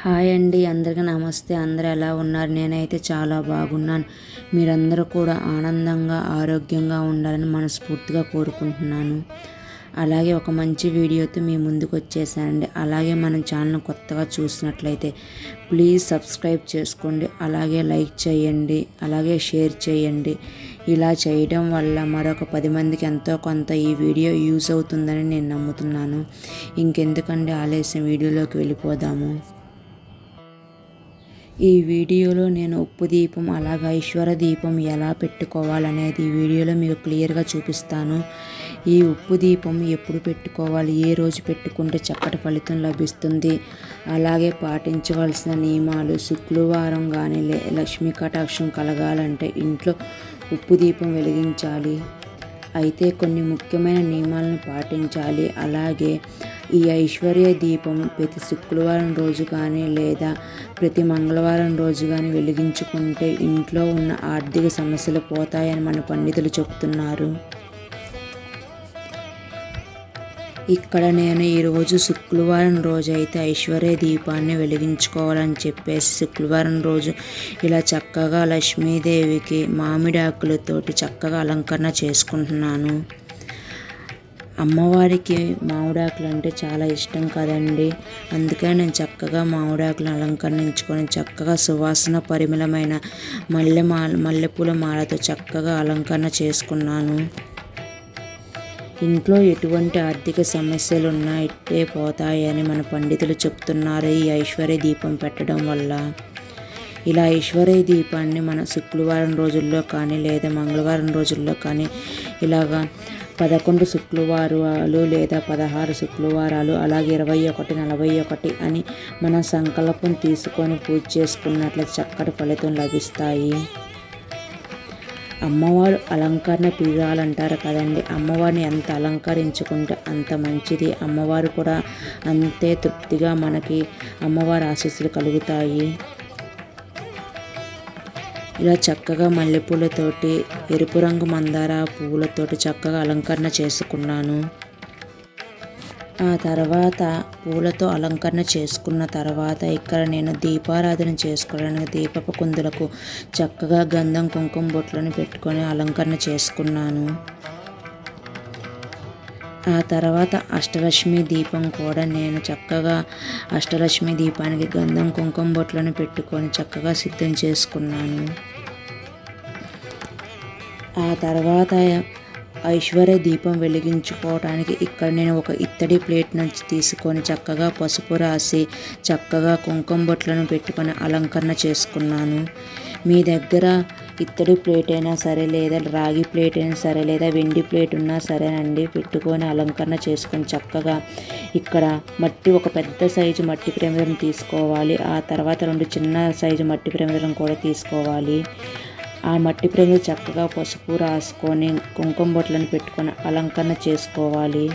Hi అండి అందరికీ నమస్తే. అందరూ ఎలా ఉన్నారు? నేనైతే చాలా బాగున్నాను. మీరందరూ కూడా ఆనందంగా ఆరోగ్యంగా ఉండాలని మనస్ఫూర్తిగా కోరుకుంటున్నాను. అలాగే ఒక మంచి వీడియోతో మీ ముందుకు వచ్చేసానండి. అలాగే మన ఛానల్ కొత్తగా చూసినట్లయితే ప్లీజ్ సబ్స్క్రైబ్ చేసుకోండి. అలాగే లైక్ చేయండి. అలాగే షేర్ చేయండి. ఇలా చేయడం వల్ల మరొక పది మందికి ఎంతో కొంత ఈ వీడియో యూజ్ అవుతుందని నేను నమ్ముతున్నాను. ఇంకెందుకండి ఆలస్యం? వీడియోలోకి వెళ్ళిపోదాము. ఈ వీడియోలో నేను ఉప్పు దీపం అలాగే ఐశ్వర దీపం ఎలా పెట్టుకోవాలనేది ఈ వీడియోలో మీకు క్లియర్గా చూపిస్తాను. ఈ ఉప్పు దీపం ఎప్పుడు పెట్టుకోవాలి ఏ రోజు పెట్టుకుంటే చక్కటి ఫలితం లభిస్తుంది అలాగే పాటించవలసిన నియమాలు శుక్రవారం కానీ లక్ష్మీ కటాక్షం కలగాలంటే ఇంట్లో ఉప్పు దీపం వెలిగించాలి. అయితే కొన్ని ముఖ్యమైన నియమాలను పాటించాలి. అలాగే ఈ ఐశ్వర్య దీపం ప్రతి శుక్రవారం రోజు కానీ లేదా ప్రతి మంగళవారం రోజు కానీ వెలిగించుకుంటే ఇంట్లో ఉన్న ఆర్థిక సమస్యలు పోతాయని మన పండితులు చెప్తున్నారు ఇక్కడ నేను ఈరోజు శుక్రవారం రోజు అయితే ఐశ్వర్య దీపాన్ని వెలిగించుకోవాలని చెప్పేసి శుక్రవారం రోజు ఇలా చక్కగా లక్ష్మీదేవికి మామిడాకులతోటి చక్కగా అలంకరణ చేసుకుంటున్నాను. అమ్మవారికి మామిడాకులు అంటే చాలా ఇష్టం కదండి. అందుకే నేను చక్కగా మామిడాకులను అలంకరించుకొని చక్కగా సువాసన పరిమళమైన మల్లె మా మల్లెపూల మాలతో చక్కగా అలంకరణ చేసుకున్నాను. ఇంట్లో ఎటువంటి ఆర్థిక సమస్యలు ఉన్నా ఇట్టే పోతాయని మన పండితులు చెప్తున్నారు ఈ ఐశ్వర్య దీపం పెట్టడం వల్ల. ఇలా ఐశ్వర్య దీపాన్ని మన శుక్రవారం రోజుల్లో కానీ లేదా మంగళవారం రోజుల్లో కానీ ఇలాగా పదకొండు శుక్రవారాలు లేదా పదహారు శుక్రవారాలు అలాగే ఇరవై ఒకటి నలభై ఒకటి అని మన సంకల్పం తీసుకొని పూజ చేసుకున్నట్లు చక్కటి ఫలితం లభిస్తాయి. అమ్మవారు అలంకరణ పీరాలంటారు కదండి. అమ్మవారిని ఎంత అలంకరించుకుంటే అంత మంచిది. అమ్మవారు కూడా అంతే తృప్తిగా మనకి అమ్మవారి ఆశీస్సులు కలుగుతాయి. ఇలా చక్కగా మల్లెపూలతోటి ఎరుపు రంగు మందార పువ్వులతోటి చక్కగా అలంకరణ చేసుకున్నాను. ఆ తర్వాత పూలతో అలంకరణ చేసుకున్న తర్వాత ఇక్కడ నేను దీపారాధన చేసుకోవడానికి దీపపు కుందులకు చక్కగా గంధం కుంకుమ బొట్లను పెట్టుకొని అలంకరణ చేసుకున్నాను. ఆ తర్వాత అష్టలక్ష్మి దీపం కూడా నేను చక్కగా అష్టలక్ష్మి దీపానికి గంధం కుంకుమ బొట్లను పెట్టుకొని చక్కగా సిద్ధం చేసుకున్నాను. ఆ తర్వాత ఐశ్వర్య దీపం వెలిగించుకోవడానికి ఇక్కడ నేను ఒక ఇత్తడి ప్లేట్ నుంచి తీసుకొని చక్కగా పసుపు రాసి చక్కగా కుంకుమ బొట్లను పెట్టుకొని అలంకరణ చేసుకున్నాను. మీ దగ్గర ఇత్తడి ప్లేట్ అయినా సరే లేదా రాగి ప్లేట్ అయినా సరే లేదా వెండి ప్లేట్ ఉన్నా సరేనండి పెట్టుకొని అలంకరణ చేసుకొని చక్కగా ఇక్కడ మట్టి ఒక పెద్ద సైజు మట్టి ప్రమిదం తీసుకోవాలి. ఆ తర్వాత రెండు చిన్న సైజు మట్టి ప్రమిదం కూడా తీసుకోవాలి. ఆ మట్టి ప్రమిద చక్కగా పసుపు రాసుకొని కుంకుమ బొట్లను పెట్టుకొని అలంకరణ చేసుకోవాలి.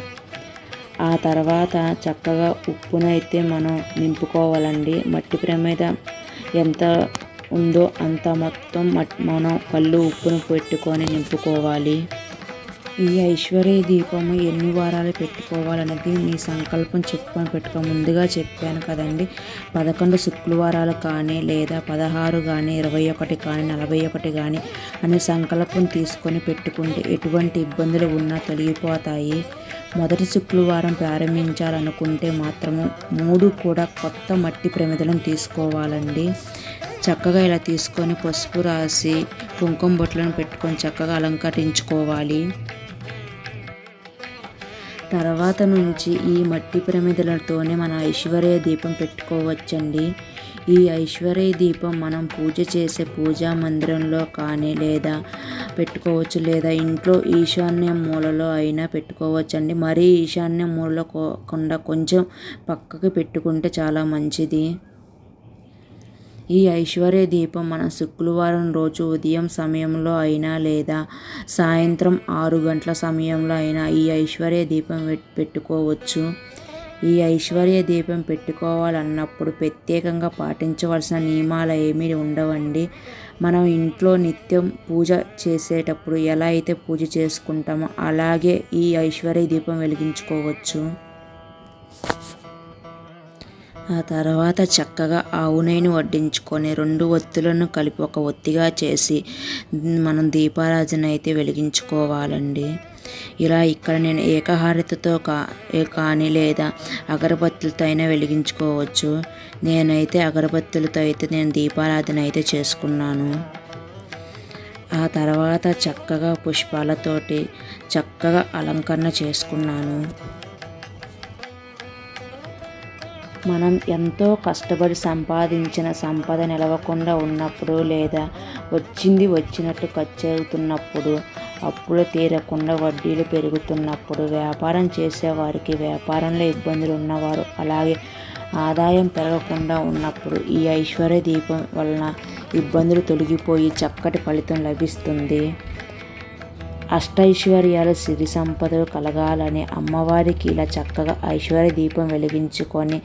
ఆ తర్వాత చక్కగా ఉప్పునైతే మనం నింపుకోవాలండి. మట్టి ప్రమిద ఎంత ఉందో అంత మొత్తం మనం కళ్ళు ఉప్పును పెట్టుకొని నింపుకోవాలి. ఈ ఐశ్వర్య దీపము ఎన్ని వారాలు పెట్టుకోవాలనేది మీ సంకల్పం చెప్పుకొని పెట్టుకో ముందుగా చెప్పాను కదండి. పదకొండు శుక్రవారాలు కానీ లేదా పదహారు కానీ ఇరవై ఒకటి కానీ నలభై ఒకటి కానీ అనే సంకల్పం తీసుకొని పెట్టుకుంటే ఎటువంటి ఇబ్బందులు ఉన్నా తొలగిపోతాయి. మొదటి శుక్రవారం ప్రారంభించాలనుకుంటే మాత్రము మూడు కూడా కొత్త మట్టి ప్రమిదలను తీసుకోవాలండి. చక్కగా ఇలా తీసుకొని పసుపు రాసి కుంకుమ బొట్లను పెట్టుకొని చక్కగా అలంకరించుకోవాలి. తర్వాత నుంచి ఈ మట్టి ప్రమిదలతోనే మన ఐశ్వర్య దీపం పెట్టుకోవచ్చండి. ఈ ఐశ్వర్య దీపం మనం పూజ చేసే పూజా మందిరంలో కానీ లేదా పెట్టుకోవచ్చు లేదా ఇంట్లో ఈశాన్య మూలలో అయినా పెట్టుకోవచ్చు అండి మరీ ఈశాన్య మూలలో కాకుండా కొంచెం పక్కకి పెట్టుకుంటే చాలా మంచిది. ఈ ఐశ్వర్య దీపం మన శుక్రవారం రోజు ఉదయం సమయంలో అయినా లేదా సాయంత్రం ఆరు గంటల సమయంలో అయినా ఈ ఐశ్వర్య దీపం పెట్టుకోవచ్చు. ఈ ఐశ్వర్య దీపం పెట్టుకోవాలన్నప్పుడు ప్రత్యేకంగా పాటించవలసిన నియమాలు ఏమీ ఉండవండి. మనం ఇంట్లో నిత్యం పూజ చేసేటప్పుడు ఎలా అయితే పూజ చేసుకుంటామో అలాగే ఈ ఐశ్వర్య దీపం వెలిగించుకోవచ్చు. ఆ తర్వాత చక్కగా ఆవు నెయ్యిని వడ్డించుకొని రెండు ఒత్తులను కలిపి ఒక ఒత్తిగా చేసి మనం దీపారాజన అయితే వెలిగించుకోవాలండి. ఇలా ఇక్కడ నేను ఏకహారతితో కా కానీ లేదా అగరబత్తులతో అయినా వెలిగించుకోవచ్చు. నేనైతే అగరబత్తులతో అయితే నేను దీపారాధన అయితే చేసుకున్నాను. ఆ తర్వాత చక్కగా పుష్పాలతోటి చక్కగా అలంకరణ చేసుకున్నాను. మనం ఎంతో కష్టపడి సంపాదించిన సంపద నిలవకుండా ఉన్నప్పుడు లేదా వచ్చింది వచ్చినట్టు ఖర్చు అవుతున్నప్పుడు అప్పులు తీరకుండా వడ్డీలు పెరుగుతున్నప్పుడు వ్యాపారం చేసేవారికి వ్యాపారంలో ఇబ్బందులు ఉన్నవారు అలాగే ఆదాయం పెరగకుండా ఉన్నప్పుడు ఈ ఐశ్వర్య దీపం వలన ఇబ్బందులు తొలగిపోయి చక్కటి ఫలితం లభిస్తుంది. అష్టైశ్వర్యాలు సిరి సంపదలు కలగాలని అమ్మవారికి ఇలా చక్కగా ఐశ్వర్య దీపం వెలిగించుకొని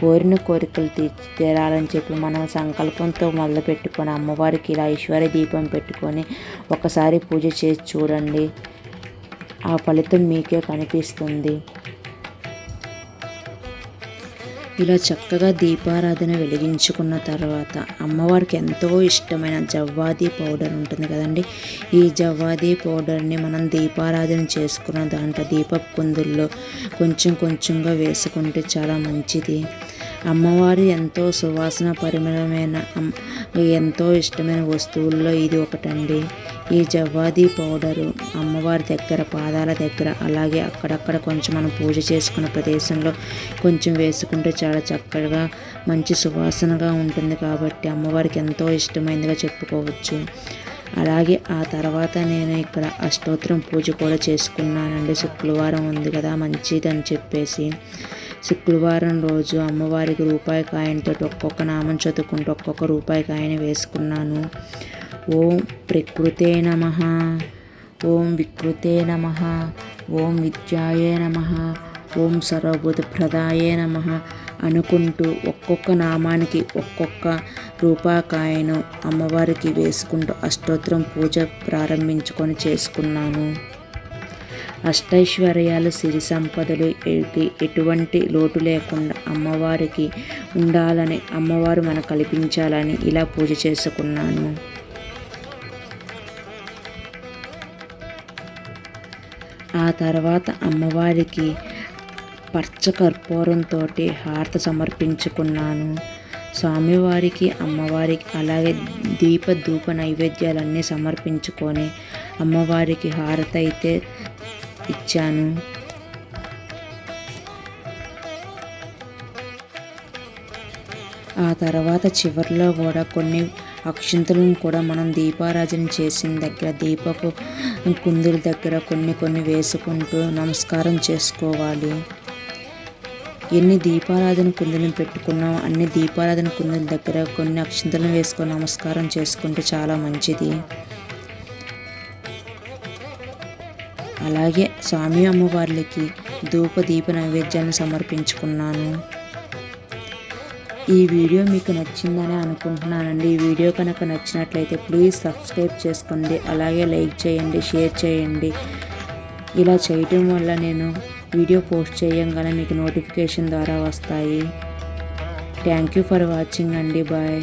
కోరిన కోరికలు తీర్చి తీరాలని చెప్పి మనం సంకల్పంతో మొదలు పెట్టుకొని అమ్మవారికి ఇలా ఐశ్వర్య దీపం పెట్టుకొని ఒకసారి పూజ చేసి చూడండి. ఆ ఫలితం మీకే కనిపిస్తుంది. ఇలా చక్కగా దీపారాధన వెలిగించుకున్న తర్వాత అమ్మవారికి ఎంతో ఇష్టమైన జవ్వాది పౌడర్ ఉంటుంది కదండి. ఈ జవ్వాది పౌడర్ని మనం దీపారాధన చేసుకున్న దాంట్లో దీపపు కుందుల్లో కొంచెం కొంచెంగా వేసుకుంటే చాలా మంచిది. అమ్మవారి ఎంతో సువాసన పరిమళమైన ఎంతో ఇష్టమైన వస్తువుల్లో ఇది ఒకటండి. ఈ జవ్వాది పౌడరు అమ్మవారి దగ్గర పాదాల దగ్గర అలాగే అక్కడక్కడ కొంచెం మనం పూజ చేసుకున్న ప్రదేశంలో కొంచెం వేసుకుంటే చాలా చక్కగా మంచి సువాసనగా ఉంటుంది కాబట్టి అమ్మవారికి ఎంతో ఇష్టమైనదిగా చెప్పుకోవచ్చు. అలాగే ఆ తర్వాత నేను ఇక్కడ అష్టోత్తరం పూజ కూడా చేసుకున్నానండి. శుక్రవారం ఉంది కదా మంచిదని చెప్పేసి. శుక్రవారం రోజు అమ్మవారికి రూపాయి కాయంతో ఒక్కొక్క నామం చదువుకుంటూ ఒక్కొక్క రూపాయి కాయని వేసుకున్నాను. ఓం ప్రకృతే నమ. ఓం వికృతే నమ. ఓం విద్యాయే నమ. ఓం సర్వభూతప్రదాయే నమ అనుకుంటూ ఒక్కొక్క నామానికి ఒక్కొక్క రూపాకాయను అమ్మవారికి వేసుకుంటూ అష్టోత్తరం పూజ ప్రారంభించుకొని చేసుకున్నాను అష్టైశ్వర్యాలు సిరి సంపదలు ఎటువంటి లోటు లేకుండా అమ్మవారికి ఉండాలని అమ్మవారు మనకు కల్పించాలని ఇలా పూజ చేసుకున్నాను. ఆ తర్వాత అమ్మవారికి పచ్చకర్పూరంతో హారత సమర్పించుకున్నాను. స్వామివారికి అమ్మవారికి అలాగే దీప ధూప నైవేద్యాలన్నీ సమర్పించుకొని అమ్మవారికి హారత అయితే ఇచ్చాను. ఆ తర్వాత చివరిలో కూడా కొన్ని అక్షింతలను కూడా మనం దీపారాజన చేసిన దగ్గర దీపపు కుందుల దగ్గర కొన్ని కొన్ని వేసుకుంటూ నమస్కారం చేసుకోవాలి. ఎన్ని దీపారాధన కుందులను పెట్టుకున్నామో అన్ని దీపారాధన కుందుల దగ్గర కొన్ని అక్షింతలను వేసుకొని నమస్కారం చేసుకుంటే చాలా మంచిది. అలాగే స్వామి అమ్మవార్లకి ధూప దీప నైవేద్యాన్ని సమర్పించుకున్నాను. ఈ వీడియో మీకు నచ్చిందని అనుకుంటున్నానండి. ఈ వీడియో కనుక నచ్చినట్లయితే ప్లీజ్ సబ్స్క్రైబ్ చేసుకోండి. అలాగే లైక్ చేయండి షేర్ చేయండి. ఇలా చేయటం వల్ల నేను వీడియో పోస్ట్ చేయంగానే మీకు నోటిఫికేషన్ ద్వారా వస్తాయి. థ్యాంక్ యూ ఫర్ వాచింగ్ అండి. బాయ్